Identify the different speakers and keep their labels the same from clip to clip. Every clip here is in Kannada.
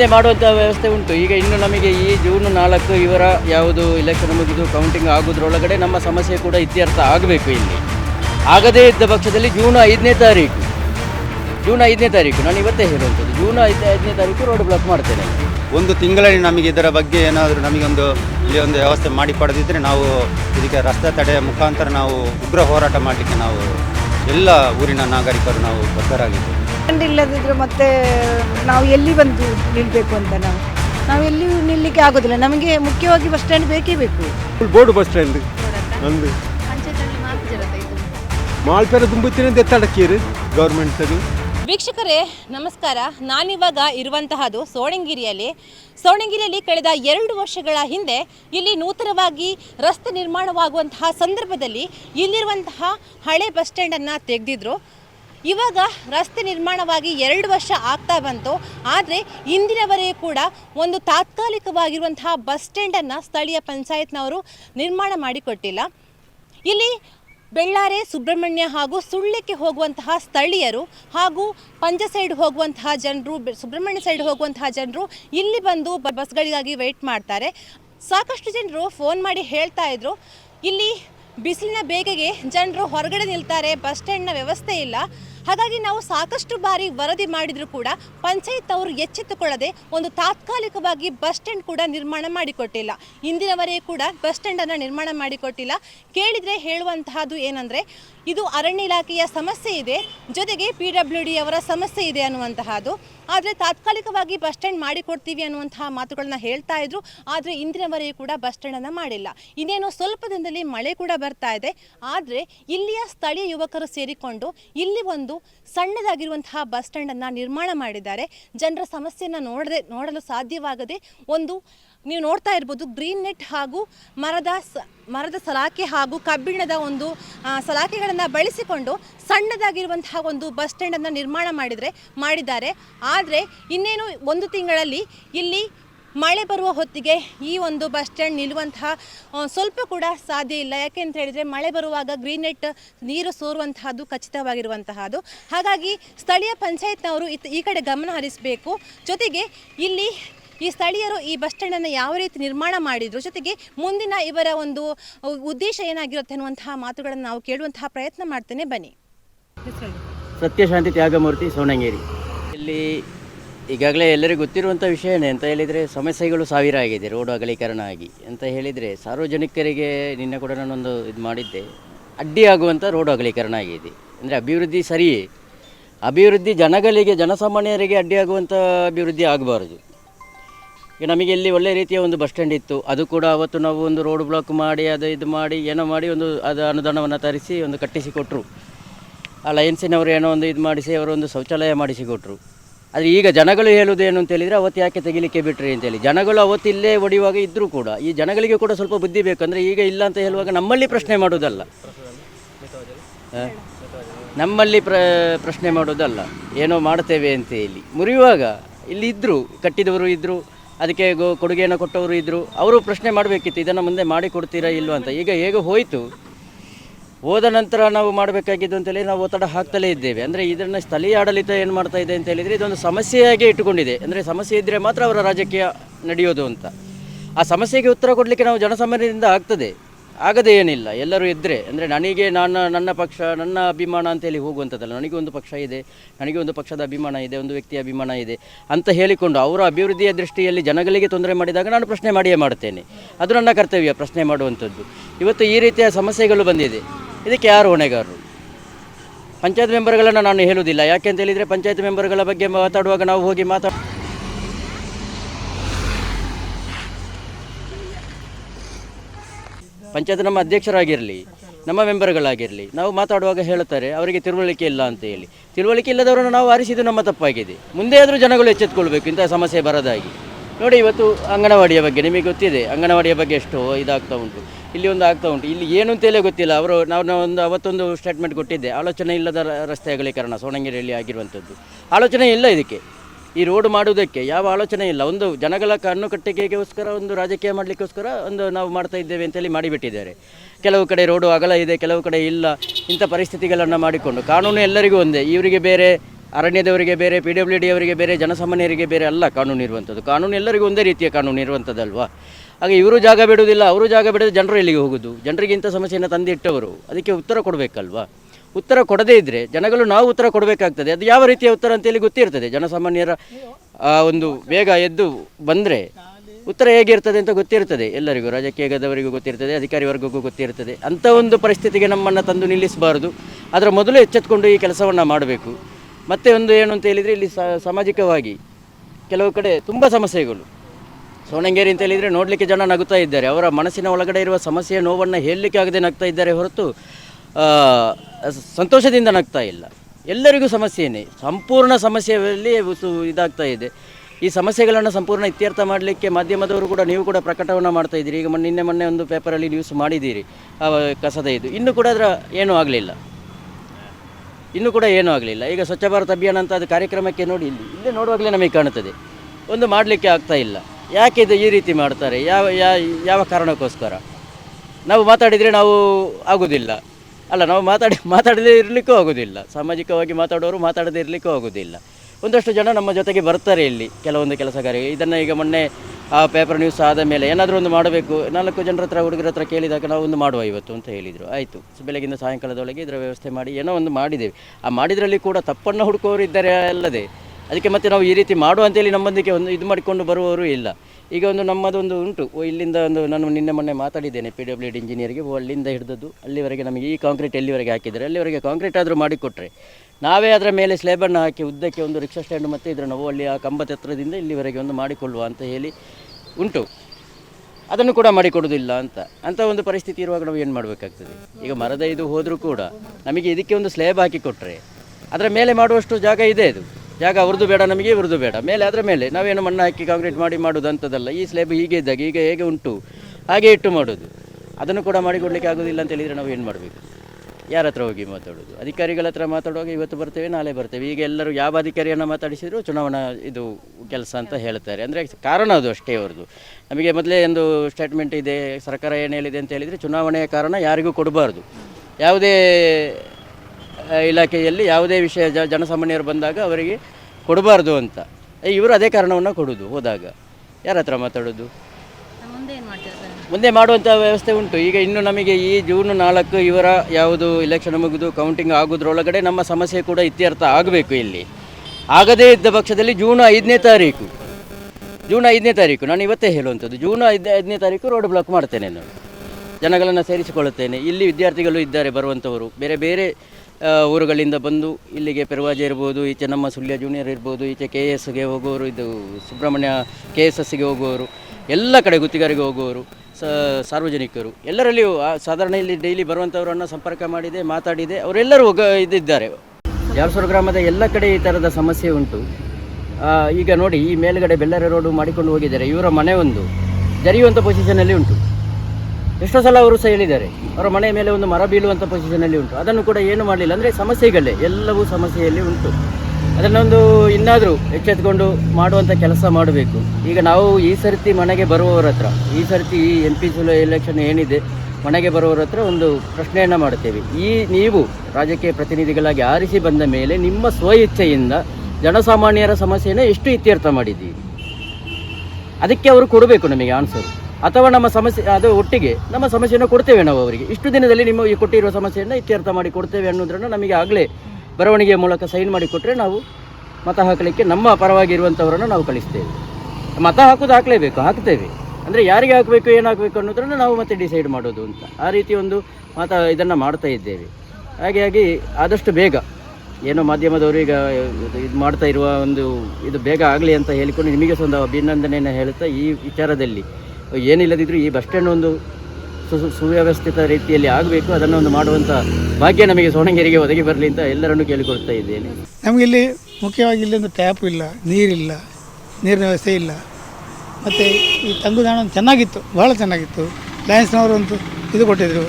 Speaker 1: ಮುಂದೆ ಮಾಡುವಂಥ ವ್ಯವಸ್ಥೆ ಉಂಟು. ಈಗ ಇನ್ನು ನಮಗೆ ಈ ಜೂನ್ ನಾಲ್ಕು ಇವರ ಯಾವುದು ಇಲೆಕ್ಷನ್ ಮುಗಿದು ಕೌಂಟಿಂಗ್ ಆಗೋದ್ರೊಳಗಡೆ ನಮ್ಮ ಸಮಸ್ಯೆ ಕೂಡ ಇತ್ಯರ್ಥ ಆಗಬೇಕು ಇಲ್ಲಿ. ಆಗದೇ ಇದ್ದ ಪಕ್ಷದಲ್ಲಿ ಜೂನ್ ಐದನೇ ತಾರೀಕು. ಜೂನ್ ಐದನೇ ತಾರೀಕು. ನಾನು ಇವತ್ತೇ ಹೇಳುವಂಥದ್ದು. ಜೂನ್ ಐದು, ಐದನೇ ತಾರೀಕು ರೋಡ್ ಬ್ಲಾಕ್ ಮಾಡ್ತೇನೆ.
Speaker 2: ಒಂದು ತಿಂಗಳಲ್ಲಿ ನಮಗೆ ಇದರ ಬಗ್ಗೆ ಏನಾದರೂ ನಮಗೊಂದು ಇಲ್ಲಿ ಒಂದು ವ್ಯವಸ್ಥೆ ಮಾಡಿ ಪಡೆದಿದ್ದರೆ ನಾವು ಇದಕ್ಕೆ ರಸ್ತೆ ತಡೆಯ ಮುಖಾಂತರ ನಾವು ಉಗ್ರ ಹೋರಾಟ ಮಾಡಲಿಕ್ಕೆ ನಾವು ಎಲ್ಲ ಊರಿನ ನಾಗರಿಕರು ನಾವು ಬದ್ಧರಾಗಿದ್ದೇವೆ.
Speaker 3: ಸ್ಟ್ಯಾಂಡ್ ಇಲ್ಲದಿದ್ರೆ ಮತ್ತೆ ನಾವು ಎಲ್ಲಿ ಬಂದು ನಿಲ್ಲಬೇಕು ಅಂತ ನಾವು? ನಾವು ಎಲ್ಲಿ ನಿಲ್ಲಿಕ್ಕೆ ಆಗೋದಿಲ್ಲ. ನಮಗೆ ಮುಖ್ಯವಾಗಿ ಬಸ್ ಸ್ಟ್ಯಾಂಡ್ ಬೇಕೇ ಬೇಕು.
Speaker 4: ಬೋರ್ಡ್ ಬಸ್ ಸ್ಟ್ಯಾಂಡ್ ಒಂದು ಮಾಲ್ಪೇರ ತುಂಬುತ್ತೀನಿ ಎತ್ತಡಕ್ಕೀರಿ ಗೌರ್ಮೆಂಟ್
Speaker 5: ವೀಕ್ಷಕರೇ ನಮಸ್ಕಾರ. ನಾನಿವಾಗ ಇರುವಂತಹದ್ದು ಸೋಣಂಗಿರಿಯಲ್ಲಿ. ಸೋಣಂಗಿರಿಯಲ್ಲಿ ಕಳೆದ ಎರಡು ವರ್ಷಗಳ ಹಿಂದೆ ಇಲ್ಲಿ ನೂತನವಾಗಿ ರಸ್ತೆ ನಿರ್ಮಾಣವಾಗುವಂತಹ ಸಂದರ್ಭದಲ್ಲಿ ಇಲ್ಲಿರುವಂತಹ ಹಳೆ ಬಸ್ ಸ್ಟ್ಯಾಂಡನ್ನು ತೆಗೆದಿದ್ರು. ಇವಾಗ ರಸ್ತೆ ನಿರ್ಮಾಣವಾಗಿ ಎರಡು ವರ್ಷ ಆಗ್ತಾ ಬಂತು, ಆದರೆ ಇಂದಿನವರೆಗೂ ಕೂಡ ಒಂದು ತಾತ್ಕಾಲಿಕವಾಗಿರುವಂತಹ ಬಸ್ ಸ್ಟ್ಯಾಂಡನ್ನು ಸ್ಥಳೀಯ ಪಂಚಾಯತ್ನವರು ನಿರ್ಮಾಣ ಮಾಡಿಕೊಟ್ಟಿಲ್ಲ. ಇಲ್ಲಿ ಬೆಳ್ಳಾರೆ, ಸುಬ್ರಹ್ಮಣ್ಯ ಹಾಗೂ ಸುಳ್ಯಕ್ಕೆ ಹೋಗುವಂತಹ ಸ್ಥಳೀಯರು ಹಾಗೂ ಪಂಜ ಸೈಡ್ ಹೋಗುವಂತಹ ಜನರು, ಸುಬ್ರಹ್ಮಣ್ಯ ಸೈಡ್ ಹೋಗುವಂತಹ ಜನರು ಇಲ್ಲಿ ಬಂದು ಬಸ್ಗಳಿಗಾಗಿ ವೆಯ್ಟ್ ಮಾಡ್ತಾರೆ. ಸಾಕಷ್ಟು ಜನರು ಫೋನ್ ಮಾಡಿ ಹೇಳ್ತಾ ಇದ್ರು. ಇಲ್ಲಿ ಬಿಸಿಲಿನ ಬೇಗೆಗೆ ಜನರು ಹೊರಗಡೆ ನಿಲ್ತಾರೆ, ಬಸ್ ಸ್ಟ್ಯಾಂಡ್ನ ವ್ಯವಸ್ಥೆ ಇಲ್ಲ. ಹಾಗಾಗಿ ನಾವು ಸಾಕಷ್ಟು ಬಾರಿ ವರದಿ ಮಾಡಿದರೂ ಕೂಡ ಪಂಚಾಯತ್ ಅವರು ಎಚ್ಚೆತ್ತುಕೊಳ್ಳದೆ ಒಂದು ತಾತ್ಕಾಲಿಕವಾಗಿ ಬಸ್ ಸ್ಟ್ಯಾಂಡ್ ಕೂಡ ನಿರ್ಮಾಣ ಮಾಡಿಕೊಟ್ಟಿಲ್ಲ. ಇಂದಿನವರೆಗೂ ಕೂಡ ಬಸ್ ಸ್ಟ್ಯಾಂಡನ್ನು ನಿರ್ಮಾಣ ಮಾಡಿಕೊಟ್ಟಿಲ್ಲ. ಕೇಳಿದರೆ ಹೇಳುವಂತಹದ್ದು ಏನಂದರೆ ಇದು ಅರಣ್ಯ ಇಲಾಖೆಯ ಸಮಸ್ಯೆ ಇದೆ. ಜೊತೆಗೆ ಪಿ ಡಬ್ಲ್ಯೂ ಡಿ ಅವರ ಸಮಸ್ಯೆ ಇದೆ ಅನ್ನುವಂತಹದ್ದು ಆದರೆ ತಾತ್ಕಾಲಿಕವಾಗಿ ಬಸ್ ಸ್ಟ್ಯಾಂಡ್ ಮಾಡಿಕೊಡ್ತೀವಿ ಅನ್ನುವಂತಹ ಮಾತುಗಳನ್ನ ಹೇಳ್ತಾ ಇದ್ರು. ಆದರೆ ಇಂದಿನವರೆಗೂ ಕೂಡ ಬಸ್ ಸ್ಟ್ಯಾಂಡನ್ನು ಮಾಡಿಲ್ಲ. ಇನ್ನೇನು ಸ್ವಲ್ಪ ದಿನದಲ್ಲಿ ಮಳೆ ಕೂಡ ಬರ್ತಾ ಇದೆ. ಆದರೆ ಇಲ್ಲಿಯ ಸ್ಥಳೀಯ ಯುವಕರು ಸೇರಿಕೊಂಡು ಇಲ್ಲಿ ಒಂದು ಸಣ್ಣದಾಗಿರುವಂತಹ ಬಸ್ ಸ್ಟ್ಯಾಂಡನ್ನು ನಿರ್ಮಾಣ ಮಾಡಿದ್ದಾರೆ. ಜನರ ಸಮಸ್ಯೆಯನ್ನು ನೋಡದೆ, ನೋಡಲು ಸಾಧ್ಯವಾಗದೆ ಒಂದು ನೀವು ನೋಡ್ತಾ ಇರ್ಬೋದು ಗ್ರೀನ್ ನೆಟ್ ಹಾಗೂ ಮರದ ಮರದ ಸಲಾಕೆ ಹಾಗೂ ಕಬ್ಬಿಣದ ಒಂದು ಸಲಾಕೆಗಳನ್ನು ಬಳಸಿಕೊಂಡು ಸಣ್ಣದಾಗಿರುವಂತಹ ಒಂದು ಬಸ್ ಸ್ಟ್ಯಾಂಡನ್ನು ನಿರ್ಮಾಣ ಮಾಡಿದರೆ, ಮಾಡಿದ್ದಾರೆ. ಆದರೆ ಇನ್ನೇನು ಒಂದು ತಿಂಗಳಲ್ಲಿ ಇಲ್ಲಿ ಮಳೆ ಬರುವ ಹೊತ್ತಿಗೆ ಈ ಒಂದು ಬಸ್ ಸ್ಟ್ಯಾಂಡ್ ನಿಲ್ಲುವಂತಹ ಸ್ವಲ್ಪ ಕೂಡ ಸಾಧ್ಯ ಇಲ್ಲ. ಯಾಕೆ ಅಂತ ಹೇಳಿದರೆ ಮಳೆ ಬರುವಾಗ ಗ್ರೀನ್ ನೆಟ್ ನೀರು ಸೋರುವಂತಹದ್ದು ಖಚಿತವಾಗಿರುವಂತಹದ್ದು. ಹಾಗಾಗಿ ಸ್ಥಳೀಯ ಪಂಚಾಯತ್ನವರು ಈ ಕಡೆ ಗಮನ ಹರಿಸಬೇಕು. ಜೊತೆಗೆ ಇಲ್ಲಿ ಈ ಸ್ಥಳೀಯರು ಈ ಬಸ್ ಸ್ಟ್ಯಾಂಡನ್ನು ಯಾವ ರೀತಿ ನಿರ್ಮಾಣ ಮಾಡಿದ್ರು? ಜೊತೆಗೆ ಮುಂದಿನ ಇವರ ಒಂದು ಉದ್ದೇಶ ಏನಾಗಿರುತ್ತೆ ಅನ್ನುವಂತಹ ಮಾತುಗಳನ್ನು ನಾವು ಕೇಳುವಂತಹ ಪ್ರಯತ್ನ ಮಾಡ್ತೇನೆ. ಬನ್ನಿ.
Speaker 1: ಸತ್ಯಶಾಂತಿ ತ್ಯಾಗಮೂರ್ತಿ ಸೋಣಂಗೇರಿ. ಇಲ್ಲಿ ಈಗಾಗಲೇ ಎಲ್ಲರಿಗೂ ಗೊತ್ತಿರುವಂಥ ವಿಷಯನೇ ಅಂತ ಹೇಳಿದರೆ ಸಮಸ್ಯೆಗಳು ಸಾವಿರ ಆಗಿದೆ ರೋಡ್ ಅಗಲೀಕರಣ ಆಗಿ ಅಂತ ಹೇಳಿದರೆ ಸಾರ್ವಜನಿಕರಿಗೆ ನಿನ್ನೆ ಕೂಡ ನಾನೊಂದು ಇದು ಮಾಡಿದ್ದೆ. ಅಡ್ಡಿಯಾಗುವಂಥ ರೋಡ್ ಅಗಲೀಕರಣ ಆಗಿದೆ. ಅಂದರೆ ಅಭಿವೃದ್ಧಿ ಸರಿಯೇ. ಅಭಿವೃದ್ಧಿ ಜನಗಳಿಗೆ ಜನಸಾಮಾನ್ಯರಿಗೆ ಅಡ್ಡಿಯಾಗುವಂಥ ಅಭಿವೃದ್ಧಿ ಆಗಬಾರದು. ಈಗ ನಮಗೆ ಇಲ್ಲಿ ಒಳ್ಳೆ ರೀತಿಯ ಒಂದು ಬಸ್ ಸ್ಟ್ಯಾಂಡ್ ಇತ್ತು. ಅದು ಕೂಡ ಅವತ್ತು ನಾವು ಒಂದು ರೋಡ್ ಬ್ಲಾಕ್ ಮಾಡಿ, ಅದು ಇದು ಮಾಡಿ, ಏನೋ ಮಾಡಿ ಒಂದು ಅದು ಅನುದಾನವನ್ನು ತರಿಸಿ ಒಂದು ಕಟ್ಟಿಸಿ ಕೊಟ್ಟರು ಆ ಲಯನ್ಸಿನವರು ಏನೋ ಒಂದು ಇದು ಮಾಡಿಸಿ, ಅವರು ಒಂದು ಶೌಚಾಲಯ ಮಾಡಿಸಿ ಕೊಟ್ಟರು ಆದರೆ ಈಗ ಜನಗಳು ಹೇಳುವುದು ಏನು ಅಂತ ಹೇಳಿದರೆ ಅವತ್ತು ಯಾಕೆ ತೆಗಿಲಿಕ್ಕೆ ಬಿಟ್ರಿ ಅಂತೇಳಿ ಜನಗಳು ಅವತ್ತು ಇಲ್ಲೇ ಒಡೆಯುವಾಗ ಇದ್ದರೂ ಕೂಡ, ಈ ಜನಗಳಿಗೆ ಕೂಡ ಸ್ವಲ್ಪ ಬುದ್ಧಿ ಬೇಕಂದರೆ ಈಗ ಇಲ್ಲ ಅಂತ ಹೇಳುವಾಗ ನಮ್ಮಲ್ಲಿ ಪ್ರಶ್ನೆ ಮಾಡೋದಲ್ಲ ನಮ್ಮಲ್ಲಿ ಪ್ರ, ಪ್ರಶ್ನೆ ಮಾಡೋದಲ್ಲ ಏನೋ ಮಾಡ್ತೇವೆ ಅಂತ ಹೇಳಿ. ಮುರಿಯುವಾಗ ಇಲ್ಲಿ ಇದ್ದರು ಕಟ್ಟಿದವರು ಇದ್ದರು ಅದಕ್ಕೆ ಕೊಡುಗೆಯನ್ನು ಕೊಟ್ಟವರು ಇದ್ದರು ಅವರು ಪ್ರಶ್ನೆ ಮಾಡಬೇಕಿತ್ತು, ಇದನ್ನು ಮುಂದೆ ಮಾಡಿ ಕೊಡ್ತೀರಾ ಇಲ್ವಾ ಅಂತ. ಈಗ ಹೇಗೆ ಹೋಯಿತು. ಹೋದ ನಂತರ ನಾವು ಮಾಡಬೇಕಾಗಿದ್ದು ಅಂತೇಳಿ ನಾವು ಒತ್ತಡ ಹಾಕ್ತಲೇ ಇದ್ದೇವೆ. ಅಂದರೆ ಇದನ್ನು ಸ್ಥಳೀಯ ಆಡಳಿತ ಏನು ಮಾಡ್ತಾ ಇದೆ ಅಂತ ಹೇಳಿದರೆ ಇದೊಂದು ಸಮಸ್ಯೆಯಾಗಿ ಇಟ್ಟುಕೊಂಡಿದೆ. ಅಂದರೆ ಸಮಸ್ಯೆ ಇದ್ದರೆ ಮಾತ್ರ ಅವರ ರಾಜಕೀಯ ನಡೆಯೋದು ಅಂತ. ಆ ಸಮಸ್ಯೆಗೆ ಉತ್ತರ ಕೊಡಲಿಕ್ಕೆ ನಾವು ಜನಸಾಮಾನ್ಯರಿಂದ ಆಗ್ತದೆ. ಆಗದೇ ಏನಿಲ್ಲ. ಎಲ್ಲರೂ ಇದ್ದರೆ ಅಂದರೆ ನನಗೆ ನಾನು ನನ್ನ ಪಕ್ಷ, ನನ್ನ ಅಭಿಮಾನ ಅಂತೇಳಿ ಹೋಗುವಂಥದ್ದಲ್ಲ. ನನಗೆ ಒಂದು ಪಕ್ಷ ಇದೆ, ನನಗೆ ಒಂದು ಪಕ್ಷದ ಅಭಿಮಾನ ಇದೆ, ಒಂದು ವ್ಯಕ್ತಿಯ ಅಭಿಮಾನ ಇದೆ ಅಂತ ಹೇಳಿಕೊಂಡು ಅವರ ಅಭಿವೃದ್ಧಿಯ ದೃಷ್ಟಿಯಲ್ಲಿ ಜನಗಳಿಗೆ ತೊಂದರೆ ಮಾಡಿದಾಗ ನಾನು ಪ್ರಶ್ನೆ ಮಾಡಿಯೇ ಮಾಡ್ತೇನೆ ಅದು ನನ್ನ ಕರ್ತವ್ಯ, ಪ್ರಶ್ನೆ ಮಾಡುವಂಥದ್ದು. ಇವತ್ತು ಈ ರೀತಿಯ ಸಮಸ್ಯೆಗಳು ಬಂದಿದೆ. ಇದಕ್ಕೆ ಯಾರು ಹೊಣೆಗಾರರು? ಪಂಚಾಯತ್ ಮೆಂಬರ್ಗಳನ್ನು ನಾನು ಹೇಳುವುದಿಲ್ಲ. ಯಾಕೆ ಅಂತ ಹೇಳಿದರೆ ಪಂಚಾಯತ್ ಮೆಂಬರ್ಗಳ ಬಗ್ಗೆ ಮಾತಾಡುವಾಗ ನಾವು ಹೋಗಿ ಮಾತಾ ಪಂಚಾಯತ್ ನಮ್ಮ ಅಧ್ಯಕ್ಷರಾಗಿರಲಿ, ನಮ್ಮ ಮೆಂಬರ್ಗಳಾಗಿರಲಿ, ನಾವು ಮಾತಾಡುವಾಗ ಹೇಳುತ್ತಾರೆ, ಅವರಿಗೆ ತಿಳುವಳಿಕೆ ಇಲ್ಲ ಅಂತ ಹೇಳಿ. ತಿಳುವಳಿಕೆ ಇಲ್ಲದವರನ್ನು ನಾವು ಆರಿಸಿದ್ದು ನಮ್ಮ ತಪ್ಪಾಗಿದೆ. ಮುಂದೆ ಆದರೂ ಜನಗಳು ಎಚ್ಚೆತ್ಕೊಳ್ಬೇಕು ಇಂಥ ಸಮಸ್ಯೆ ಬರದಾಗಿ. ನೋಡಿ, ಇವತ್ತು ಅಂಗನವಾಡಿಯ ಬಗ್ಗೆ ನಿಮಗೆ ಗೊತ್ತಿದೆ. ಅಂಗನವಾಡಿಯ ಬಗ್ಗೆ ಎಷ್ಟು ಇದಾಗ್ತಾ ಉಂಟು. ಇಲ್ಲಿ ಒಂದು ಆಗ್ತಾ ಉಂಟು. ಇಲ್ಲಿ ಏನು ಅಂತೇಳಿ ಗೊತ್ತಿಲ್ಲ. ಅವರು ನಾವು ಒಂದು ಅವತ್ತೊಂದು ಸ್ಟೇಟ್ಮೆಂಟ್ ಕೊಟ್ಟಿದ್ದೆ. ಆಲೋಚನೆ ಇಲ್ಲದ ರಸ್ತೆ ಅಗಲೀಕರಣ ಸೋಣಂಗಿರಿಯಲ್ಲಿ ಆಗಿರುವಂಥದ್ದು. ಆಲೋಚನೆ ಇಲ್ಲ ಇದಕ್ಕೆ. ಈ ರೋಡ್ ಮಾಡುವುದಕ್ಕೆ ಯಾವ ಆಲೋಚನೆ ಇಲ್ಲ. ಒಂದು ಜನಗಳ ಕಣ್ಣು ಕಟ್ಟಿಗೆಗೋಸ್ಕರ ಒಂದು ರಾಜಕೀಯ ಮಾಡಲಿಕ್ಕೋಸ್ಕರ ಒಂದು ನಾವು ಮಾಡ್ತಾ ಇದ್ದೇವೆ ಅಂತೇಳಿ ಮಾಡಿಬಿಟ್ಟಿದ್ದಾರೆ. ಕೆಲವು ಕಡೆ ರೋಡು ಅಗಲ ಇದೆ, ಕೆಲವು ಕಡೆ ಇಲ್ಲ. ಇಂಥ ಪರಿಸ್ಥಿತಿಗಳನ್ನು ಮಾಡಿಕೊಂಡು ಕಾನೂನು ಎಲ್ಲರಿಗೂ ಒಂದೇ. ಇವರಿಗೆ ಬೇರೆ ಅರಣ್ಯದವರಿಗೆ ಬೇರೆ ಪಿ ಡಬ್ಲ್ಯೂ ಡಿ ಅವರಿಗೆ ಬೇರೆ, ಜನಸಾಮಾನ್ಯರಿಗೆ ಬೇರೆ ಅಲ್ಲ ಕಾನೂನು ಇರುವಂಥದ್ದು. ಕಾನೂನು ಎಲ್ಲರಿಗೂ ಒಂದೇ ರೀತಿಯ ಕಾನೂನು ಇರುವಂಥದ್ದಲ್ವಾ? ಹಾಗೆ ಇವರು ಜಾಗ ಬಿಡುವುದಿಲ್ಲ, ಅವರು ಜಾಗ ಬಿಡೋದು ಜನರು ಎಲ್ಲಿಗೆ ಹೋಗೋದು? ಜನರಿಗೆ ಇಂಥ ಸಮಸ್ಯೆಯನ್ನು ತಂದಿಟ್ಟವರು. ಅದಕ್ಕೆ ಉತ್ತರ ಕೊಡಬೇಕಲ್ವಾ? ಉತ್ತರ ಕೊಡದೇ ಇದ್ದರೆ ಜನಗಳು ನಾವು ಉತ್ತರ ಕೊಡಬೇಕಾಗ್ತದೆ. ಅದು ಯಾವ ರೀತಿಯ ಉತ್ತರ ಅಂತೇಳಿ ಗೊತ್ತಿರ್ತದೆ. ಜನಸಾಮಾನ್ಯರ ಒಂದು ಬೇಗ ಎದ್ದು ಬಂದರೆ ಉತ್ತರ ಹೇಗಿರ್ತದೆ ಅಂತ ಗೊತ್ತಿರ್ತದೆ. ಎಲ್ಲರಿಗೂ ರಾಜಕೀಯದವರಿಗೂ ಗೊತ್ತಿರ್ತದೆ, ಅಧಿಕಾರಿ ವರ್ಗಕ್ಕೂ ಗೊತ್ತಿರ್ತದೆ. ಅಂಥ ಒಂದು ಪರಿಸ್ಥಿತಿಗೆ ನಮ್ಮನ್ನು ತಂದು ನಿಲ್ಲಿಸಬಾರದು. ಅದರ ಮೊದಲು ಎಚ್ಚೆತ್ಕೊಂಡು ಈ ಕೆಲಸವನ್ನು ಮಾಡಬೇಕು. ಮತ್ತೆ ಒಂದು ಏನು ಅಂತ ಹೇಳಿದರೆ, ಇಲ್ಲಿ ಸಾಮಾಜಿಕವಾಗಿ ಕೆಲವು ಕಡೆ ತುಂಬ ಸಮಸ್ಯೆಗಳು. ಸೋಣಂಗೇರಿ ಅಂತ ಹೇಳಿದರೆ ನೋಡಲಿಕ್ಕೆ ಜನ ನಗುತ್ತಾ ಇದ್ದಾರೆ. ಅವರ ಮನಸ್ಸಿನ ಒಳಗಡೆ ಇರುವ ಸಮಸ್ಯೆಯ ನೋವನ್ನು ಹೇಳಲಿಕ್ಕೆ ಆಗದೆ ನಗ್ತಾ ಇದ್ದಾರೆ ಹೊರತು ಸಂತೋಷದಿಂದ ನಗ್ತಾ ಇಲ್ಲ. ಎಲ್ಲರಿಗೂ ಸಮಸ್ಯೆಯೇ ಸಂಪೂರ್ಣ ಸಮಸ್ಯೆಯಲ್ಲಿ ಇದಾಗ್ತಾ ಇದೆ. ಈ ಸಮಸ್ಯೆಗಳನ್ನು ಸಂಪೂರ್ಣ ಇತ್ಯರ್ಥ ಮಾಡಲಿಕ್ಕೆ ಮಾಧ್ಯಮದವರು ಕೂಡ, ನೀವು ಕೂಡ ಪ್ರಕಟವನ್ನು ಮಾಡ್ತಾ ಇದ್ದೀರಿ. ಈಗ ನಿನ್ನೆ ಮೊನ್ನೆ ಒಂದು ಪೇಪರಲ್ಲಿ ನ್ಯೂಸ್ ಮಾಡಿದ್ದೀರಿ. ಕಸದ ಇದು. ಇನ್ನೂ ಕೂಡ ಅದರ ಏನೂ ಆಗಲಿಲ್ಲ. ಇನ್ನೂ ಕೂಡ ಏನೂ ಆಗಲಿಲ್ಲ. ಈಗ ಸ್ವಚ್ಛ ಭಾರತ್ ಅಭಿಯಾನ ಅಂತ ಅದು ಕಾರ್ಯಕ್ರಮಕ್ಕೆ ನೋಡಿ, ಇಲ್ಲಿ, ಇಲ್ಲೇ ನೋಡುವಾಗಲೇ ನಮಗೆ ಕಾಣುತ್ತದೆ. ಒಂದು ಮಾಡಲಿಕ್ಕೆ ಆಗ್ತಾ ಇಲ್ಲ. ಯಾಕೆ ಇದು ಈ ರೀತಿ ಮಾಡ್ತಾರೆ? ಯಾವ ಯಾವ ಕಾರಣಕ್ಕೋಸ್ಕರ? ನಾವು ಮಾತಾಡಿದರೆ ನಾವು ಆಗೋದಿಲ್ಲ. ಅಲ್ಲ, ನಾವು ಮಾತಾಡಿ, ಮಾತಾಡದೇ ಇರಲಿಕ್ಕೂ ಆಗೋದಿಲ್ಲ. ಸಾಮಾಜಿಕವಾಗಿ ಮಾತಾಡೋರು ಮಾತಾಡದೇ ಇರಲಿಕ್ಕೂ ಆಗೋದಿಲ್ಲ. ಒಂದಷ್ಟು ಜನ ನಮ್ಮ ಜೊತೆಗೆ ಬರ್ತಾರೆ ಇಲ್ಲಿ, ಕೆಲವೊಂದು ಕೆಲಸಗಾರರಿಗೆ ಇದನ್ನು ಈಗ ಮೊನ್ನೆ ಆ ಪೇಪರ್ ನ್ಯೂಸ್ ಆದ ಮೇಲೆ ಏನಾದರೂ ಒಂದು ಮಾಡಬೇಕು. ನಾಲ್ಕು ಜನರ ಹತ್ರ, ಹುಡುಗರ ಹತ್ರ ಕೇಳಿದಾಗ ನಾವು ಒಂದು ಮಾಡುವ ಇವತ್ತು ಅಂತ ಹೇಳಿದರು. ಆಯಿತು. ಬೆಳಗಿಂದ ಸಾಯಂಕಾಲದೊಳಗೆ ಇದರ ವ್ಯವಸ್ಥೆ ಮಾಡಿ, ಏನೋ ಒಂದು ಮಾಡಿದ್ದೇವೆ. ಆ ಮಾಡಿದರಲ್ಲಿ ಕೂಡ ತಪ್ಪನ್ನು ಹುಡುಕೋರು ಇದ್ದಾರೆ ಅಲ್ಲದೆ, ಅದಕ್ಕೆ ಮತ್ತೆ ನಾವು ಈ ರೀತಿ ಮಾಡುವಂತೇಳಿ ನಮ್ಮೊಂದಿಗೆ ಒಂದು ಇದು ಮಾಡಿಕೊಂಡು ಬರುವವರು ಇಲ್ಲ. ಈಗ ಒಂದು ನಮ್ಮದೊಂದು ಉಂಟು. ಇಲ್ಲಿಂದ ಒಂದು ನಾನು ನಿನ್ನೆ ಮೊನ್ನೆ ಮಾತಾಡಿದ್ದೇನೆ ಪಿ ಡಬ್ಲ್ಯೂ ಡಿ ಇಂಜಿನಿಯರ್ಗೆ ಅಲ್ಲಿಂದ ಹಿಡಿದದ್ದು ಅಲ್ಲಿವರೆಗೆ ನಮಗೆ ಈ ಕಾಂಕ್ರೀಟ್ ಎಲ್ಲಿವರೆಗೆ ಹಾಕಿದರೆ ಅಲ್ಲಿವರೆಗೆ ಕಾಂಕ್ರೀಟ್ ಆದರೂ ಮಾಡಿಕೊಟ್ರೆ ನಾವೇ ಅದರ ಮೇಲೆ ಸ್ಲೇಬನ್ನು ಹಾಕಿ ಉದ್ದಕ್ಕೆ ಒಂದು ರಿಕ್ಷಾ ಸ್ಟ್ಯಾಂಡ್ ಮತ್ತು ಇದರ ನಾವು ಅಲ್ಲಿ ಆ ಕಂಬದ ಹತ್ರದಿಂದ ಇಲ್ಲಿವರೆಗೆ ಒಂದು ಮಾಡಿಕೊಳ್ಳುವ ಅಂತ ಹೇಳಿ ಉಂಟು. ಅದನ್ನು ಕೂಡ ಮಾಡಿಕೊಡೋದಿಲ್ಲ ಅಂತ. ಅಂಥ ಒಂದು ಪರಿಸ್ಥಿತಿ ಇರುವಾಗ ನಾವು ಏನು ಮಾಡಬೇಕಾಗ್ತದೆ? ಈಗ ಮರದ ಇದು ಹೋದರೂ ಕೂಡ ನಮಗೆ ಇದಕ್ಕೆ ಒಂದು ಸ್ಲೇಬ್ ಹಾಕಿ ಕೊಟ್ಟರೆ ಅದರ ಮೇಲೆ ಮಾಡುವಷ್ಟು ಜಾಗ ಇದೆ ಅದು. ಜಾಗ ಅವ್ರದ್ದು ಬೇಡ, ನಮಗೆ ಇವ್ರದ್ದು ಬೇಡ. ಮೇಲೆ ಅದರ ಮೇಲೆ. ನಾವೇನು ಮಣ್ಣು ಹಾಕಿ ಕಾಂಕ್ರೀಟ್ ಮಾಡಿ ಮಾಡೋದು ಅಂಥದ್ದಲ್ಲ ಈ ಸ್ಲೇಬ್ ಹೀಗೆ ಇದ್ದಾಗ ಈಗ ಹೇಗೆ ಉಂಟು? ಹಾಗೆ ಇಟ್ಟು ಮಾಡೋದು. ಅದನ್ನು ಕೂಡ ಮಾಡಿಕೊಡ್ಲಿಕ್ಕೆ ಆಗೋದಿಲ್ಲ ಅಂತ ಹೇಳಿದರೆ ನಾವು ಏನು ಮಾಡಬೇಕು? ಯಾರ ಹತ್ರ ಹೋಗಿ ಮಾತಾಡೋದು? ಅಧಿಕಾರಿಗಳ ಹತ್ರ ಮಾತಾಡುವಾಗ ಇವತ್ತು ಬರ್ತೇವೆ, ನಾಳೆ ಬರ್ತೇವೆ. ಈಗ ಎಲ್ಲರೂ ಯಾವ ಅಧಿಕಾರಿಯನ್ನು ಮಾತಾಡಿಸಿದ್ರು ಚುನಾವಣಾ ಇದು ಕೆಲಸ ಅಂತ ಹೇಳ್ತಾರೆ. ಅಂದರೆ ಕಾರಣ ಅದು ಅಷ್ಟೇ ಅವ್ರದ್ದು. ನಮಗೆ ಮೊದಲೇ ಒಂದು ಸ್ಟೇಟ್ಮೆಂಟ್ ಇದೆ, ಸರ್ಕಾರ ಏನು ಹೇಳಿದೆ ಅಂತ ಹೇಳಿದರೆ ಚುನಾವಣೆಯ ಕಾರಣ ಯಾರಿಗೂ ಕೊಡಬಾರ್ದು. ಯಾವುದೇ ಇಲಾಖೆಯಲ್ಲಿ ಯಾವುದೇ ವಿಷಯ ಜ, ಜನಸಾಮಾನ್ಯರು ಬಂದಾಗ ಅವರಿಗೆ ಕೊಡಬಾರ್ದು ಅಂತ. ಇವರು ಅದೇ ಕಾರಣವನ್ನು ಕೊಡೋದು ಹೋದಾಗ. ಯಾರ ಹತ್ರ ಮಾತಾಡೋದು?
Speaker 5: ಮುಂದೆ
Speaker 1: ಮಾಡುವಂಥ ವ್ಯವಸ್ಥೆ ಉಂಟು. ಈಗ ಇನ್ನು ನಮಗೆ ಈ ಜೂನ್ ನಾಲ್ಕು ಇವರ ಯಾವುದು ಇಲೆಕ್ಷನ್ ಮುಗಿದು ಕೌಂಟಿಂಗ್ ಆಗೋದ್ರೊಳಗಡೆ ನಮ್ಮ ಸಮಸ್ಯೆ ಕೂಡ ಇತ್ಯರ್ಥ ಆಗಬೇಕು ಇಲ್ಲಿ. ಆಗದೇ ಇದ್ದ ಪಕ್ಷದಲ್ಲಿ ಜೂನ್ ಐದನೇ ತಾರೀಕು. ಜೂನ್ ಐದನೇ ತಾರೀಕು. ನಾನು ಇವತ್ತೇ ಹೇಳುವಂಥದ್ದು. ಜೂನ್ ಐದ, ಐದನೇ ತಾರೀಕು ರೋಡ್ ಬ್ಲಾಕ್ ಮಾಡ್ತೇನೆ ನಾನು. ಜನಗಳನ್ನು ಸೇರಿಸಿಕೊಳ್ಳುತ್ತೇನೆ. ಇಲ್ಲಿ ವಿದ್ಯಾರ್ಥಿಗಳು ಇದ್ದಾರೆ ಬರುವಂಥವರು ಬೇರೆ ಬೇರೆ ಊರುಗಳಿಂದ ಬಂದು ಇಲ್ಲಿಗೆ ಪೆರುವಾಜೆ ಇರ್ಬೋದು, ಈಚೆ ನಮ್ಮ ಸುಳ್ಯ ಜೂನಿಯರ್ ಇರ್ಬೋದು, ಈಚೆ ಕೆ ಎಸ್ಗೆ ಹೋಗುವವರು ಇದು ಸುಬ್ರಹ್ಮಣ್ಯ ಕೆ ಎಸ್ ಎಸ್ಗೆ ಹೋಗುವವರು ಎಲ್ಲ ಕಡೆ ಗುತ್ತಿಗಾರಿಗೆ ಹೋಗುವವರು ಸಾರ್ವಜನಿಕರು. ಎಲ್ಲರಲ್ಲಿಯೂ ಸಾಧಾರಣ ಇಲ್ಲಿ ಡೈಲಿ ಬರುವಂಥವರನ್ನು ಸಂಪರ್ಕ ಮಾಡಿದೆ, ಮಾತಾಡಿದೆ, ಅವರೆಲ್ಲರೂ ಹೋಗ ಇದಿದ್ದಾರೆ. ಜಾರ್ಸೂರು ಗ್ರಾಮದ ಎಲ್ಲ ಕಡೆ ಈ ಥರದ ಸಮಸ್ಯೆ ಉಂಟು. ಈಗ ನೋಡಿ, ಈ ಮೇಲುಗಡೆ ಬೆಲ್ಲರೆ ರೋಡು ಮಾಡಿಕೊಂಡು ಹೋಗಿದ್ದಾರೆ. ಇವರ ಮನೆ ಒಂದು ಜರಿಯುವಂಥ ಪೊಸಿಷನಲ್ಲಿ ಉಂಟು. ಎಷ್ಟೋ ಸಲ ಅವರು ಸಹ ಹೇಳಿದ್ದಾರೆ, ಅವರ ಮನೆ ಮೇಲೆ ಒಂದು ಮರ ಬೀಳುವಂಥ ಪೊಸಿಷನಲ್ಲಿ ಉಂಟು. ಅದನ್ನು ಕೂಡ ಏನು ಮಾಡಲಿಲ್ಲ ಅಂದರೆ ಸಮಸ್ಯೆಗಳೇ, ಎಲ್ಲವೂ ಸಮಸ್ಯೆಯಲ್ಲಿ ಉಂಟು. ಅದನ್ನೊಂದು ಇನ್ನಾದರೂ ಎಚ್ಚೆತ್ಕೊಂಡು ಮಾಡುವಂಥ ಕೆಲಸ ಮಾಡಬೇಕು. ಈಗ ನಾವು ಈ ಸರ್ತಿ ಮನೆಗೆ ಬರುವವರ ಹತ್ರ, ಈ ಸರ್ತಿ ಈ ಎಂ ಪಿ ಸುಲ ಎಲೆಕ್ಷನ್ ಏನಿದೆ, ಮನೆಗೆ ಬರುವವರ ಹತ್ರ ಒಂದು ಪ್ರಶ್ನೆಯನ್ನು ಮಾಡುತ್ತೇವೆ ಈ ನೀವು ರಾಜಕೀಯ ಪ್ರತಿನಿಧಿಗಳಾಗಿ ಆರಿಸಿ ಬಂದ ಮೇಲೆ ನಿಮ್ಮ ಸ್ವ ಇಚ್ಛೆಯಿಂದ ಜನಸಾಮಾನ್ಯರ ಸಮಸ್ಯೆಯನ್ನು ಎಷ್ಟು ಇತ್ಯರ್ಥ ಮಾಡಿದ್ದೀರಿ? ಅದಕ್ಕೆ ಅವರು ಕೊಡಬೇಕು ನಮಗೆ ಆನ್ಸರ್ ಅಥವಾ ನಮ್ಮ ಸಮಸ್ಯೆ, ಅದು ಒಟ್ಟಿಗೆ ನಮ್ಮ ಸಮಸ್ಯೆಯನ್ನು ಕೊಡ್ತೇವೆ ನಾವು ಅವರಿಗೆ. ಇಷ್ಟು ದಿನದಲ್ಲಿ ನಿಮ್ಮ ಈ ಕೊಟ್ಟಿರುವ ಸಮಸ್ಯೆಯನ್ನು ಇತ್ಯರ್ಥ ಮಾಡಿ ಕೊಡ್ತೇವೆ ಅನ್ನೋದನ್ನು ನಮಗೆ ಆಗಲೇ ಬರವಣಿಗೆಯ ಮೂಲಕ ಸೈನ್ ಮಾಡಿ ಕೊಟ್ಟರೆ ನಾವು ಮತ ಹಾಕಲಿಕ್ಕೆ ನಮ್ಮ ಪರವಾಗಿ ಇರುವಂಥವರನ್ನು ನಾವು ಕಳಿಸ್ತೇವೆ. ಮತ ಹಾಕೋದು ಹಾಕಲೇಬೇಕು, ಹಾಕ್ತೇವೆ. ಅಂದರೆ ಯಾರಿಗೆ ಹಾಕಬೇಕು, ಏನು ಹಾಕಬೇಕು ಅನ್ನೋದ್ರನ್ನು ನಾವು ಮತ್ತೆ ಡಿಸೈಡ್ ಮಾಡೋದು ಅಂತ. ಆ ರೀತಿ ಒಂದು ಮತ ಇದನ್ನು ಮಾಡ್ತಾ ಇದ್ದೇವೆ. ಹಾಗಾಗಿ ಆದಷ್ಟು ಬೇಗ, ಏನೋ ಮಾಧ್ಯಮದವರು ಈಗ ಇದು ಮಾಡ್ತಾ ಇರುವ ಒಂದು ಇದು ಬೇಗ ಆಗಲಿ ಅಂತ ಹೇಳಿಕೊಂಡು ನಿಮಗೆ ಸಹ ಒಂದು ಅಭಿನಂದನೆಯನ್ನು ಹೇಳ್ತಾ ಈ ವಿಚಾರದಲ್ಲಿ ಏನಿಲ್ಲದಿದ್ದರೂ ಈ ಬಸ್ ಸ್ಟ್ಯಾಂಡ್ ಒಂದು ಸು ಸುವ್ಯವಸ್ಥಿತ ರೀತಿಯಲ್ಲಿ ಆಗಬೇಕು, ಅದನ್ನು ಒಂದು ಮಾಡುವಂಥ ಭಾಗ್ಯ ನಮಗೆ ಸೋಣಂಗೇರಿಗೆ ಒದಗಿ ಬರಲಿ ಅಂತ ಎಲ್ಲರನ್ನು ಕೇಳಿಕೊಳ್ತಾ ಇದ್ದೇನೆ.
Speaker 6: ನಮಗಿಲ್ಲಿ ಮುಖ್ಯವಾಗಿ ಇಲ್ಲೊಂದು ಟ್ಯಾಪ್ ಇಲ್ಲ, ನೀರಿಲ್ಲ, ನೀರಿನ ವ್ಯವಸ್ಥೆ ಇಲ್ಲ. ಮತ್ತು ಈ ತಂಗುದಾಣ ಚೆನ್ನಾಗಿತ್ತು ಭಾಳ ಚೆನ್ನಾಗಿತ್ತು. ಲಯನ್ಸ್ನವರು ಒಂದು ಇದು ಕೊಟ್ಟಿದ್ದರು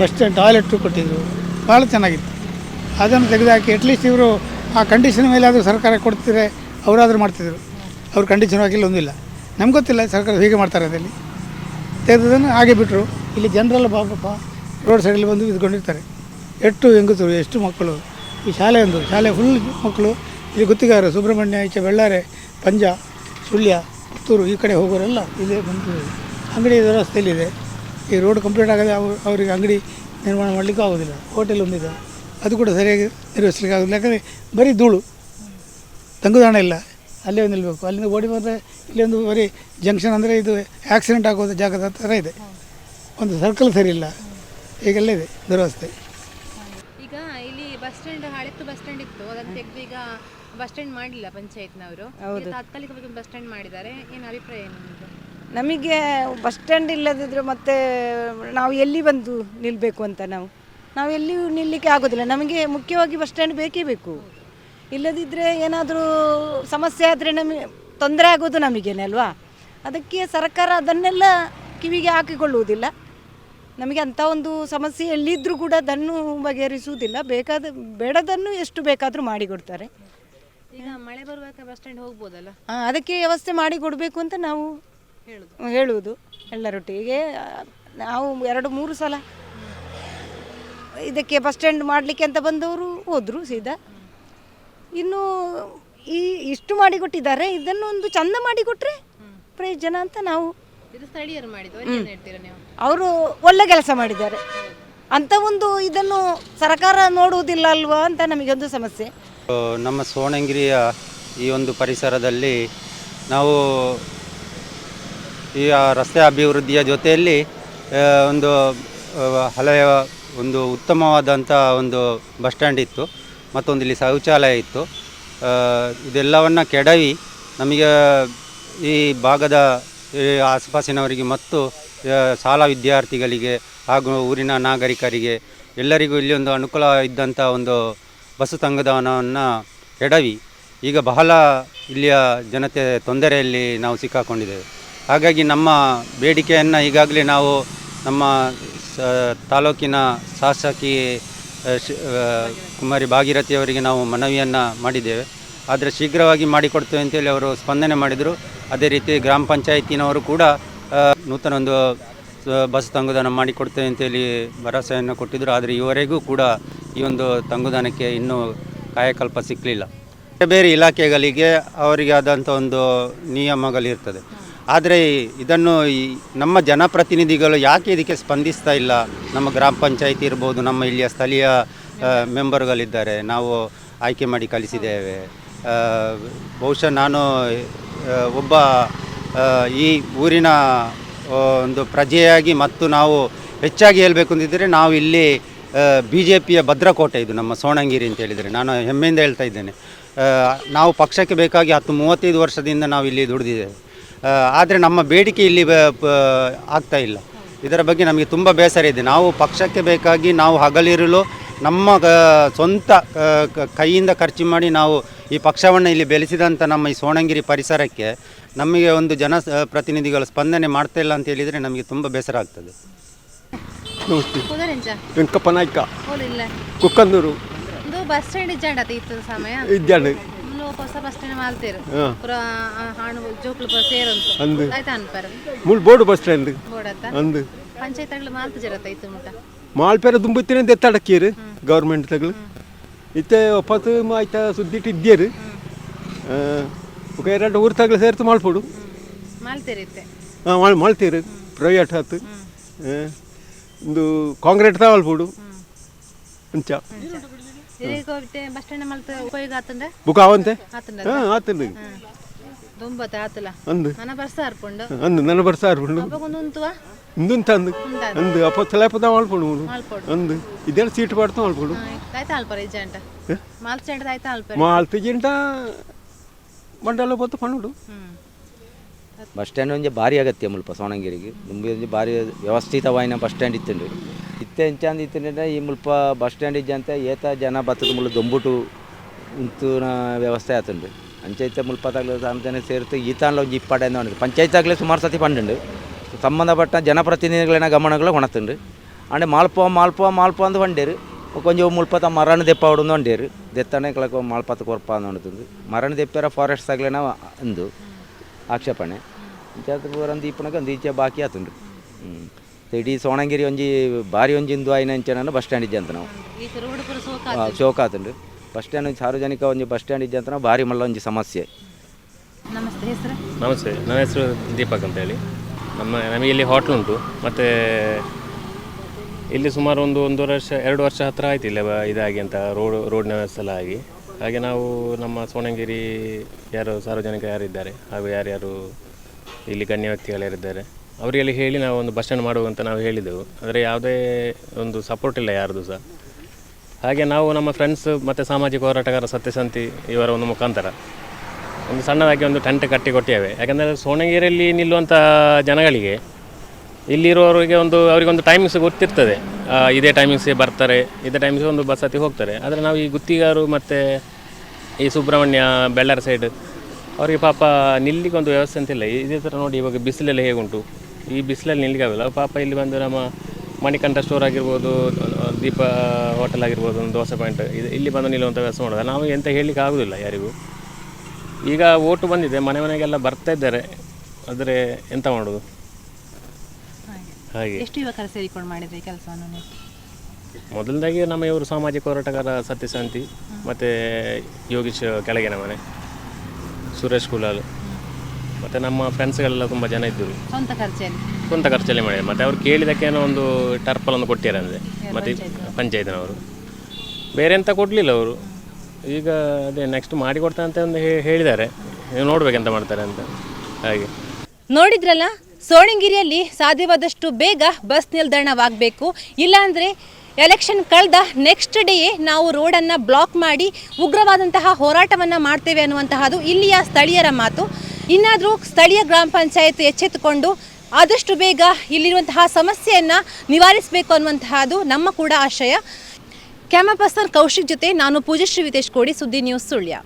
Speaker 6: ಬಸ್ ಸ್ಟ್ಯಾಂಡ್ ಟಾಯ್ಲೆಟು ಕೊಟ್ಟಿದ್ದರು ಭಾಳ ಚೆನ್ನಾಗಿತ್ತು. ಅದನ್ನು ತೆಗೆದುಹಾಕಿ ಅಟ್ಲೀಸ್ಟ್ ಇವರು ಆ ಕಂಡೀಷನ್ ಮೇಲೆ ಆದರೂ ಸರ್ಕಾರ ಕೊಡ್ತಿದ್ರೆ ಅವರಾದರೂ ಮಾಡ್ತಿದ್ರು. ಅವ್ರ ಕಂಡೀಷನ್ ಹಾಕಿಲ್ಲ ಒಂದಿಲ್ಲ. ನಮ್ಗೆ ಗೊತ್ತಿಲ್ಲ, ಸರ್ಕಾರ ಹೀಗೆ ಮಾಡ್ತಾರೆ ಅದರಲ್ಲಿ ತೆಗೆದದನ್ನು ಹಾಗೆ ಬಿಟ್ಟರು ಇಲ್ಲಿ ಜನರೆಲ್ಲ ಬಾಬಪ್ಪ, ರೋಡ್ ಸೈಡಲ್ಲಿ ಬಂದು ಇದ್ಕೊಂಡಿರ್ತಾರೆ. ಎಷ್ಟು ಹೆಂಗಸರು, ಎಷ್ಟು ಮಕ್ಕಳು. ಈ ಶಾಲೆ ಒಂದು, ಶಾಲೆ ಫುಲ್ ಮಕ್ಕಳು. ಇಲ್ಲಿ ಗುತ್ತಿಗಾರ ಸುಬ್ರಹ್ಮಣ್ಯ, ಈಚೆ ಬೆಳ್ಳಾರೆ, ಪಂಜ, ಸುಳ್ಯ, ಪುತ್ತೂರು, ಈ ಕಡೆ ಹೋಗೋರೆಲ್ಲ ಇಲ್ಲೇ ಬಂದು ಅಂಗಡಿ ವ್ಯವಸ್ಥೆಯಲ್ಲಿದೆ ಈ ರೋಡ್ ಕಂಪ್ಲೀಟ್ ಆಗದೆ ಅವ್ರು ಅವರಿಗೆ ಅಂಗಡಿ ನಿರ್ಮಾಣ ಮಾಡಲಿಕ್ಕೂ ಆಗೋದಿಲ್ಲ. ಹೋಟೆಲ್ ಒಂದಿದೆ. ಅದು ಕೂಡ ಸರಿಯಾಗಿ ನಿರ್ವಹಿಸ್ಲಿಕ್ಕೆ ಆಗೋದಿಲ್ಲ. ಯಾಕಂದರೆ ಬರೀ ಧೂಳು. ತಂಗುದಾಣ ಇಲ್ಲ. ಅಲ್ಲೇ ನಿಲ್ಲಬೇಕು ಅಲ್ಲಿಂದ ಓಡಿ ಬಂದರೆ ಇಲ್ಲಿ ಒಂದು ಬರೀ ಜಂಕ್ಷನ್ ಅಂದರೆ ಇದು ಆಕ್ಸಿಡೆಂಟ್ ಆಗೋದು ಜಾಗದ ಥರ ಇದೆ. ಒಂದು ಸರ್ಕಲ್ ಸರಿ ಇಲ್ಲ. ಈಗೆಲ್ಲ ಇದೆ ದುರವಸ್ಥೆ.
Speaker 5: ಈಗ ಇಲ್ಲಿ ಬಸ್ ಸ್ಟ್ಯಾಂಡ್ ಹಳೆತ್ತು ಬಸ್ ಸ್ಟ್ಯಾಂಡ್ ಇತ್ತು. ಅದನ್ನು ತೆಗೆದು ಈಗ ಬಸ್ ಸ್ಟ್ಯಾಂಡ್ ಮಾಡಿಲ್ಲ ಪಂಚಾಯತ್ನವರು. ಈಗ ತಾತ್ಕಾಲಿಕವಾಗಿ ಬಸ್ ಸ್ಟ್ಯಾಂಡ್ ಮಾಡಿದ್ದಾರೆ. ಏನು ಅಭಿಪ್ರಾಯ ಏನು
Speaker 3: ನಮಗೆ ಬಸ್ ಸ್ಟ್ಯಾಂಡ್ ಇಲ್ಲದಿದ್ರೆ ಮತ್ತೆ ನಾವು ಎಲ್ಲಿ ಬಂದು ನಿಲ್ಲಬೇಕು ಅಂತ ನಾವು? ನಾವು ಎಲ್ಲಿಯೂ ನಿಲ್ಲಿಕ್ಕೆ ಆಗೋದಿಲ್ಲ. ನಮಗೆ ಮುಖ್ಯವಾಗಿ ಬಸ್ ಸ್ಟ್ಯಾಂಡ್ ಬೇಕೇ ಬೇಕು. ಇಲ್ಲದಿದ್ದರೆ ಏನಾದರೂ ಸಮಸ್ಯೆ ಆದರೆ ನಮಗೆ ತೊಂದರೆ ಆಗೋದು ನಮಗೇನೆ ಅಲ್ವಾ? ಅದಕ್ಕೆ ಸರ್ಕಾರ ಅದನ್ನೆಲ್ಲ ಕಿವಿಗೆ ಹಾಕಿಕೊಳ್ಳುವುದಿಲ್ಲ. ನಮಗೆ ಅಂಥ ಒಂದು ಸಮಸ್ಯೆ ಎಲ್ಲಿದ್ದರೂ ಕೂಡ ಅದನ್ನು ಬಗೆಹರಿಸುವುದಿಲ್ಲ. ಬೇಕಾದ ಬೇಡದನ್ನು ಎಷ್ಟು ಬೇಕಾದರೂ ಮಾಡಿಕೊಡ್ತಾರೆ.
Speaker 5: ಈಗ ಮಳೆ ಬರುವಾಗ ಬಸ್ ಸ್ಟ್ಯಾಂಡ್ ಹೋಗ್ಬೋದಲ್ಲ?
Speaker 3: ಹಾಂ ಅದಕ್ಕೆ ವ್ಯವಸ್ಥೆ ಮಾಡಿ ಕೊಡಬೇಕು ಅಂತ ನಾವು
Speaker 5: ಹೇಳುದು.
Speaker 3: ಹೇಳುವುದು ಎಲ್ಲರೊಟ್ಟಿಗೆ. ನಾವು ಎರಡು ಮೂರು ಸಲ ಇದಕ್ಕೆ ಬಸ್ ಸ್ಟ್ಯಾಂಡ್ ಮಾಡಲಿಕ್ಕೆ ಅಂತ ಬಂದವರು ಹೋದರು ಸೀದಾ. ಇನ್ನು ಈ ಇಷ್ಟು ಮಾಡಿಕೊಟ್ಟಿದ್ದಾರೆ ಇದನ್ನು ಒಂದು ಚಂದ ಮಾಡಿಕೊಟ್ರೆ ಪ್ರಯೋಜನ ಅಂತ ನಾವು
Speaker 5: ಇದು ಸ್ಥಳೀಯರು ಮಾಡಿದ್ದು ಏನು ಹೇಳ್ತೀರಾ ನೀವು?
Speaker 3: ಅವರು ಒಳ್ಳೆ ಕೆಲಸ ಮಾಡಿದ್ದಾರೆ. ಅಂತ ಒಂದು ಇದನ್ನು ಸರ್ಕಾರ ನೋಡುವುದಿಲ್ಲ ಅಲ್ವಾ ಅಂತ ನಮಗೊಂದು ಸಮಸ್ಯೆ.
Speaker 2: ನಮ್ಮ ಸೋಣಂಗಿರಿಯ ಈ ಒಂದು ಪರಿಸರದಲ್ಲಿ ನಾವು ಈ ರಸ್ತೆ ಅಭಿವೃದ್ಧಿಯ ಜೊತೆಯಲ್ಲಿ ಆ, ಒಂದು ಆ, ಹಳೆಯ ಒಂದು ಉತ್ತಮವಾದಂಥ ಒಂದು ಬಸ್ ಸ್ಟ್ಯಾಂಡ್ ಇತ್ತು. ಮತ್ತೊಂದು ಇಲ್ಲಿ ಶೌಚಾಲಯ ಇತ್ತು. ಇದೆಲ್ಲವನ್ನು ಕೆಡವಿ ನಮಗೆ ಈ ಭಾಗದ ಆಸುಪಾಸಿನವರಿಗೆ ಮತ್ತು ಶಾಲಾ ವಿದ್ಯಾರ್ಥಿಗಳಿಗೆ ಹಾಗೂ ಊರಿನ ನಾಗರಿಕರಿಗೆ ಎಲ್ಲರಿಗೂ ಇಲ್ಲಿ ಒಂದು ಅನುಕೂಲ ಇದ್ದಂಥ ಒಂದು ಬಸ್ಸು ತಂಗುದಾಣವನ್ನು ಎಡವಿ ಈಗ ಬಹಳ ಇಲ್ಲಿಯ ಜನತೆ ತೊಂದರೆಯಲ್ಲಿ ನಾವು ಸಿಕ್ಕಾಕೊಂಡಿದ್ದೇವೆ. ಹಾಗಾಗಿ ನಮ್ಮ ಬೇಡಿಕೆಯನ್ನು ಈಗಾಗಲೇ ನಾವು ನಮ್ಮ ತಾಲೂಕಿನ ಶಾಸಕಿ ಕುಮಾರಿ ಭಾಗೀರಥಿಯವರಿಗೆ ನಾವು ಮನವಿಯನ್ನು ಮಾಡಿದ್ದೇವೆ. ಆದರೆ ಶೀಘ್ರವಾಗಿ ಮಾಡಿಕೊಡ್ತೇವೆ ಅಂತೇಳಿ ಅವರು ಸ್ಪಂದನೆ ಮಾಡಿದರು. ಅದೇ ರೀತಿ ಗ್ರಾಮ ಪಂಚಾಯತಿನವರು ಕೂಡ ನೂತನ ಒಂದು ಬಸ್ ತಂಗುದಾನ ಮಾಡಿಕೊಡ್ತೇವೆ ಅಂತೇಳಿ ಭರವಸೆಯನ್ನು ಕೊಟ್ಟಿದ್ದರು ಆದರೆ ಈವರೆಗೂ ಕೂಡ ಈ ಒಂದು ತಂಗುದಾನಕ್ಕೆ ಇನ್ನೂ ಕಾಯಕಲ್ಪ ಸಿಕ್ಕಲಿಲ್ಲ ಬೇರೆ ಬೇರೆ ಇಲಾಖೆಗಳಿಗೆ ಅವರಿಗೆ ಆದಂಥ ಒಂದು ನಿಯಮಗಳಿರ್ತದೆ. ಆದರೆ ಇದನ್ನು ಈ ನಮ್ಮ ಜನಪ್ರತಿನಿಧಿಗಳು ಯಾಕೆ ಇದಕ್ಕೆ ಸ್ಪಂದಿಸ್ತಾ ಇಲ್ಲ? ನಮ್ಮ ಗ್ರಾಮ ಪಂಚಾಯತಿ ಇರ್ಬೋದು, ನಮ್ಮ ಇಲ್ಲಿಯ ಸ್ಥಳೀಯ ಮೆಂಬರ್ಗಳಿದ್ದಾರೆ. ನಾವು ಆಯ್ಕೆ ಮಾಡಿ ಕಲಿಸಿದ್ದೇವೆ ಬಹುಶಃ ನಾನು ಒಬ್ಬ ಈ ಊರಿನ ಒಂದು ಪ್ರಜೆಯಾಗಿ ಮತ್ತು ನಾವು ಹೆಚ್ಚಾಗಿ ಹೇಳಬೇಕು ಅಂತಿದ್ದರೆ ನಾವು ಇಲ್ಲಿ ಬಿ ಜೆ ಪಿಯ ಭದ್ರಕೋಟೆ ಇದು, ನಮ್ಮ ಸೋಣಂಗಿರಿ ಅಂತ ಹೇಳಿದರೆ. ನಾನು ಹೆಮ್ಮೆಯಿಂದ ಹೇಳ್ತಾ ಇದ್ದೇನೆ. ನಾವು ಪಕ್ಷಕ್ಕೆ ಬೇಕಾಗಿ ಹತ್ತು, ಮೂವತ್ತೈದು ವರ್ಷದಿಂದ ನಾವು ಇಲ್ಲಿ ದುಡಿದಿದ್ದೇವೆ. ಆದರೆ ನಮ್ಮ ಬೇಡಿಕೆ ಇಲ್ಲಿ ಬ- ಪ- ಆಗ್ತಾ ಇಲ್ಲ. ಇದರ ಬಗ್ಗೆ ನಮಗೆ ತುಂಬ ಬೇಸರ ಇದೆ. ನಾವು ಪಕ್ಷಕ್ಕೆ ಬೇಕಾಗಿ ನಾವು ಹಗಲಿರಲು ನಮ್ಮ ಸ್ವಂತ ಕೈಯಿಂದ ಖರ್ಚು ಮಾಡಿ ನಾವು ಈ ಪಕ್ಷವನ್ನು ಇಲ್ಲಿ ಬೆಳೆಸಿದಂಥ ನಮ್ಮ ಈ ಸೋಣಂಗಿರಿ ಪರಿಸರಕ್ಕೆ ನಮಗೆ ಒಂದು ಜನ ಪ್ರತಿನಿಧಿಗಳು ಸ್ಪಂದನೆ ಮಾಡ್ತಾ ಇಲ್ಲ ಅಂತ ಹೇಳಿದರೆ ನಮಗೆ ತುಂಬ ಬೇಸರ ಆಗ್ತದೆ.
Speaker 4: ವೆಂಕಪ್ಪ ನಾಯ್ಕ. ಕುಕ್ಕಂದೂರು.
Speaker 5: ಒಂದು ಬಸ್ ಸ್ಟ್ಯಾಂಡ್ ಸಮಯ? ಹೊಸ ಬಸ್ ಸ್ಟ್ಯಾಂಡ್ ಮಾಲ್ತೇರು
Speaker 4: ಹಾಂ.
Speaker 5: ಪುರ ಹಾಣು ಜೋಕ್ಲು ಪುರ ಸೇರಂತು
Speaker 4: ಅಂದು.
Speaker 5: ಆಯ್ತಾ ಅನ್ಪಾರ
Speaker 4: ಮುಳ್ ಬೋರ್ಡು ಬಸ್ ಸ್ಟ್ಯಾಂಡ್
Speaker 5: ಬೋಡತ್ತ
Speaker 4: ಅಂದು.
Speaker 5: ಪಂಚಾಯತ್ ತಗಳು ಮಾಲ್ತು ಜರತ್ತ ಇತ್ತು ಮುಟ
Speaker 4: ಮಾಲ್ಪೇರ ದುಂಬುತ್ತಿನ ಎತ್ತಾಡಕ್ಕೀರು ಗೌರ್ಮೆಂಟ್ ತಗಲು ಇತ್ತೆ ಒಪ್ಪತ್ತು ಆಯ್ತಾ ಸುದ್ದಿಟ್ಟು ಇದ್ದೀರು ಎರಡು ಊರು ತಗಲು ಸೇರ್ತು ಮಾಡ್ಬೋದು
Speaker 5: ಮಾಲ್ತೇರಿತ್ತೆ
Speaker 4: ಹಾಂ ಮಾಳ್ ಮಾಡ್ತೀರಿ ಪ್ರೈವೇಟ್ ಆತು ಆ, ಒಂದು ಕಾಂಕ್ರೀಟ್ ತಗೊಳ್ಬೋದು ಅಂಚ.
Speaker 5: ಬಸ್ ಸ್ಟ್ಯಾಂಡ್ ಮಲ್ತ ಉಪಯೋಗ ಆತಂಡ
Speaker 4: ಬುಕ್ ಅವಂತೆ
Speaker 5: ಆತಂಡ
Speaker 4: ಹಾಂ ಆತಂದು
Speaker 5: ದುಂಬತ್ತ ಆತಲ
Speaker 4: ಅಂದು.
Speaker 5: ನನ್ನ ಬರ್ಸ ಹರ್ಕೊಂಡು
Speaker 4: ಅಂದು ನನ್ನ ಬರ್ಸ ಆರ್ಪುಂಡು
Speaker 5: ಅಪ್ಪಗೊಂದು ಉಂತುವ
Speaker 4: ಇಂದುಂತ ಅಂದು. ಅಂದು? ಅಪ್ಪ ತಲೆಪದ
Speaker 5: ಮಾಲ್ಪೋಡು
Speaker 4: ಅಂದು ಇದೆಲ್ ಸೀಟ್ ಪಡ್ತಾ ಮಾಡ್ಬೋದು
Speaker 5: ಆಯ್ತಾ ಅಲ್ಪರ ಇಜ್ಜಾಂಟ ಮಾಲ್ ಸ್ಟ್ಯಾಂಡ್ ಆಯ್ತಾ ಅಲ್ಪರ
Speaker 4: ಮಾಲ್ತಿ ಜಿಂಟ ಮಂಡಲ ಬತ್ತು ಪಣ್ಣುಡು
Speaker 7: ಬಸ್ ಸ್ಟ್ಯಾಂಡ್ ಒಂಜಿ ಭಾರಿ ಅಗತ್ಯ ಮುಲ್ಪ ಸೋಣಂಗಿರಿಗೆ. ದುಂಬಿ ಒಂಜಿ ಭಾರಿ ವ್ಯವಸ್ಥಿತವಾಯಿನ ಬಸ್ ಸ್ಟ್ಯಾಂಡ್ ಇತ್ತುಂಡು ಇತ್ತೆ ಎಂಚಾಂದ್ ಇತ್ತಿನ ಈ ಮುಲ್ಪ ಬಸ್ ಸ್ಟ್ಯಾಂಡ್ ಇಜ್ಜಂತೆ ಏತ ಜನ ಬತ್ತದ ಮುಳ್ಳು ದೊಂಬುಟು ಉಂತುನ ವ್ಯವಸ್ಥೆ ಆತುಂಡು. ಪಂಚಾಯತ್ ಮುಲ್ಪ ತಗಲ ಸಾರ್ವಜನಿಕ ಸೇರಿತು ಈತಾನ್ಲ ಒಂಜಿ ಇಪ್ಪಡೆಂದು ಮಾಡಿದ್ರು ಪಂಚಾಯತ್ ಆಗಲೇ ಸುಮಾರು ಸತಿ ಪಂಡುಂಡು. ಸಂಬಂಧಪಟ್ಟ ಜನಪ್ರತಿನಿಧಿಗಳನ್ನ ಗಮನಗಳು ಕೊಣತುಂಡು ಅಂಡೆ ಮಾಲ್ಪೋ ಮಾಲ್ಪೋ ಮಾಲ್ಪೋ ಅಂದು ಹೊಂಡೇರು. ಕೊಂಚ ಮುಲ್ಪತ ಮರಣ ದೆಪ್ಪ ಹೊಡೊಂದು ಹೊಂಡೇರು. ದೆತ್ತನೆ ಕೆಳಕ ಮಾಲ್ಪತ ಕೊರ್ಪ ಅಂದು ಹೊಂಡುతుంది ಮರಣ ದೆಪ್ಪಾರ ಫಾರೆಸ್ಟ್ ಆಗಲೇನ ಅಂದು ಆಕ್ಷೇಪಣೆ. ಪಂಚಾಯತ್ ಪೂರ ದೀಪನಕ್ಕೆ ಒಂದು ಈಚೆ ಬಾಕಿ ಆತುಂಡು. ಹ್ಞೂ ಇಡೀ ಸೋಣಂಗಿರಿ ಒಂಜಿ ಬಾರಿ ಒಂಜಿ ಇಂದು ಆಯ್ನ ಬಸ್ ಸ್ಟ್ಯಾಂಡ್ ಇದ್ದಂತ ಅಂತ ನಾವು. ಶೋಕ ಆತುಂಡು ಬಸ್ ಸ್ಟ್ಯಾಂಡ್ ಒಂಜಿ ಸಾರ್ವಜನಿಕ ಒಂದು ಬಸ್ ಸ್ಟ್ಯಾಂಡ್ ಇದ್ದಂತ ನಾವು ಭಾರಿ ಮಲ್ಲ ಒಂಜಿ ಸಮಸ್ಯೆ.
Speaker 5: ನಮಸ್ತೆ ಹೆಸರು?
Speaker 8: ನಮಸ್ತೆ ನನ್ನ ಹೆಸರು ದೀಪಕ್ ಅಂತ ಹೇಳಿ. ನಮ್ಮ ನಮಗೆ ಇಲ್ಲಿ ಹೋಟ್ಲ್ ಉಂಟು. ಮತ್ತು ಇಲ್ಲಿ ಸುಮಾರು ಒಂದು ಒಂದೂವರೆ ವರ್ಷ ಎರಡು ವರ್ಷ ಹತ್ರ ಆಯ್ತು ಇಲ್ಲ ಇದಾಗಿ ಅಂತ ರೋಡ್ ರೋಡ್ನ ಸಲ ಆಗಿ. ಹಾಗೆ ನಾವು ನಮ್ಮ ಸೋಣಂಗಿರಿ ಯಾರು ಸಾರ್ವಜನಿಕ ಯಾರಿದ್ದಾರೆ? ಹಾಗೂ ಯಾರ್ಯಾರು ಇಲ್ಲಿ ಗಣ್ಯ ವ್ಯಕ್ತಿಗಳು ಯಾರಿದ್ದಾರೆ? ಅವರಿಗೆಲ್ಲ ಹೇಳಿ ನಾವು ಒಂದು ಬಸ್ ಸ್ಟ್ಯಾಂಡ್ ಮಾಡುವಂತ ನಾವು ಹೇಳಿದೆವು. ಆದರೆ ಯಾವುದೇ ಒಂದು ಸಪೋರ್ಟ್ ಇಲ್ಲ ಯಾರ್ದು ಸಹ. ಹಾಗೆ ನಾವು ನಮ್ಮ ಫ್ರೆಂಡ್ಸ್ ಮತ್ತು ಸಾಮಾಜಿಕ ಹೋರಾಟಗಾರ ಸತ್ಯಸಂತಿ ಇವರ ಒಂದು ಮುಖಾಂತರ. ಒಂದು ಸಣ್ಣದಾಗಿ ಒಂದು ಟೆಂಟ್ ಕಟ್ಟಿ ಕೊಟ್ಟಿದ್ದೇವೆ ಯಾಕಂದರೆ ಸೋಣಗೇರಿಯಲ್ಲಿ ನಿಲ್ಲುವಂಥ ಜನಗಳಿಗೆ ಇಲ್ಲಿರುವವರಿಗೆ ಒಂದು, ಅವರಿಗೊಂದು ಟೈಮಿಂಗ್ಸ್ ಗೊತ್ತಿರ್ತದೆ. ಇದೇ ಟೈಮಿಂಗ್ಸ್ಗೆ ಬರ್ತಾರೆ, ಇದೇ ಟೈಮಿಂಗ್ಸ್ ಒಂದು ಬಸ್ ಹತ್ತಿ ಹೋಗ್ತಾರೆ. ಆದರೆ ನಾವು ಈ ಗುತ್ತಿಗಾರು ಮತ್ತು ಈ ಸುಬ್ರಹ್ಮಣ್ಯ, ಬೆಳ್ಳಾರ ಸೈಡ್ ಅವರಿಗೆ ಪಾಪ ನಿಲ್ಲಿಗೆ ಒಂದು ವ್ಯವಸ್ಥೆ ಅಂತಿಲ್ಲ. ಇದೇ ಥರ ನೋಡಿ ಇವಾಗ ಬಿಸಿಲೆಲ್ಲ ಹೇಗುಂಟು. ಈ ಬಿಸಿಲಲ್ಲಿ ನಿಲ್ಲಿಗಾಗಲ್ಲ ಪಾಪ ಇಲ್ಲಿ ಬಂದು ನಮ್ಮ ಮಣಿಕಂಠ ಸ್ಟೋರ್ ಆಗಿರ್ಬೋದು ದೀಪ ಹೋಟೆಲ್ ಆಗಿರ್ಬೋದು ಒಂದು ದೋಸೆ ಪಾಯಿಂಟ್ ಇದು ಇಲ್ಲಿ ಬಂದು ನಿಲ್ಲುವಂಥ ವ್ಯವಸ್ಥೆ ಮಾಡೋದು? ನಾವು ಎಂತ ಹೇಳಲಿಕ್ಕೆ ಆಗೋದಿಲ್ಲ ಯಾರಿಗೂ. ಈಗ ಓಟು ಬಂದಿದೆ ಮನೆ ಮನೆಗೆಲ್ಲ ಬರ್ತಾ ಇದ್ದಾರೆ. ಆದರೆ ಎಂತ ಮಾಡೋದು? ಹಾಗೆ.
Speaker 5: ಎಷ್ಟು ಯುವಕರು ಸೇರಿಕೊಂಡು ಮಾಡಿದ್ರಿ ಕೆಲಸವನ್ನು ನೀವು?
Speaker 8: ಮೊದಲದಾಗಿ ನಮ್ಮ ಇವರು ಸಾಮಾಜಿಕ ಹೋರಾಟಗಾರ ಸತ್ಯಶಾಂತಿ ಮತ್ತು ಯೋಗೀಶ್ ಕೆಳಗಿನ ಮನೆ ಸುರೇಶ್ ಕುಲಾಲ್. ಮತ್ತು ನಮ್ಮ ಫ್ರೆಂಡ್ಸ್ಗಳೆಲ್ಲ ತುಂಬ ಜನ ಇದ್ದರು.
Speaker 5: ಸ್ವಂತ ಖರ್ಚಲ್ಲಿ.
Speaker 8: ಸ್ವಂತ ಖರ್ಚಲ್ಲಿ ಮಾಡಿ ಮತ್ತು ಅವ್ರು ಕೇಳಿದಕ್ಕೇನೋ ಒಂದು ಟರ್ಪಲನ್ನು ಕೊಟ್ಟಿದ್ದಾರೆ ಅಂದರೆ. ಮತ್ತೆ ಪಂಚಾಯತ್ನವರು. ಬೇರೆ ಎಂತ ಕೊಡಲಿಲ್ಲ ಅವರು. ಈಗ ಅದೇ ನೆಕ್ಸ್ಟ್ ಮಾಡಿಕೊಡ್ತಾರೆ ಅಂತ ಒಂದು ಹೇಳಿದ್ದಾರೆ. ನೀವು ನೋಡ್ಬೇಕೆಂತ ಮಾಡ್ತಾರೆ ಅಂತ. ಹಾಗೆ.
Speaker 5: ನೋಡಿದ್ರಲ್ಲ ಸೋಣಂಗಿರಿಯಲ್ಲಿ ಸಾಧ್ಯವಾದಷ್ಟು ಬೇಗ ಬಸ್ ನಿಲ್ದಾಣವಾಗಬೇಕು. ಇಲ್ಲಾಂದರೆ ಎಲೆಕ್ಷನ್ ಕಳೆದ ನೆಕ್ಸ್ಟ್ ಡೇಯೇ ನಾವು ರೋಡನ್ನು ಬ್ಲಾಕ್ ಮಾಡಿ ಉಗ್ರವಾದಂತಹ ಹೋರಾಟವನ್ನು ಮಾಡ್ತೇವೆ ಅನ್ನುವಂತಹದ್ದು ಇಲ್ಲಿಯ ಸ್ಥಳೀಯರ ಮಾತು. ಇನ್ನಾದರೂ ಸ್ಥಳೀಯ ಗ್ರಾಮ ಪಂಚಾಯತ್ ಎಚ್ಚೆತ್ತುಕೊಂಡು ಆದಷ್ಟು ಬೇಗ ಇಲ್ಲಿರುವಂತಹ ಸಮಸ್ಯೆಯನ್ನು ನಿವಾರಿಸಬೇಕು ಅನ್ನುವಂತಹದ್ದು ನಮ್ಮ ಕೂಡ ಆಶಯ. ಕ್ಯಾಮರಾ ಪರ್ಸನ್ ಕೌಶಿಕ್ ಜೊತೆ ನಾನು ಪೂಜಶ್ರೀ ವಿತೇಶ್ ಕೋಡಿ, ಸುದ್ದಿ ನ್ಯೂಸ್ ಸುಳ್ಯ.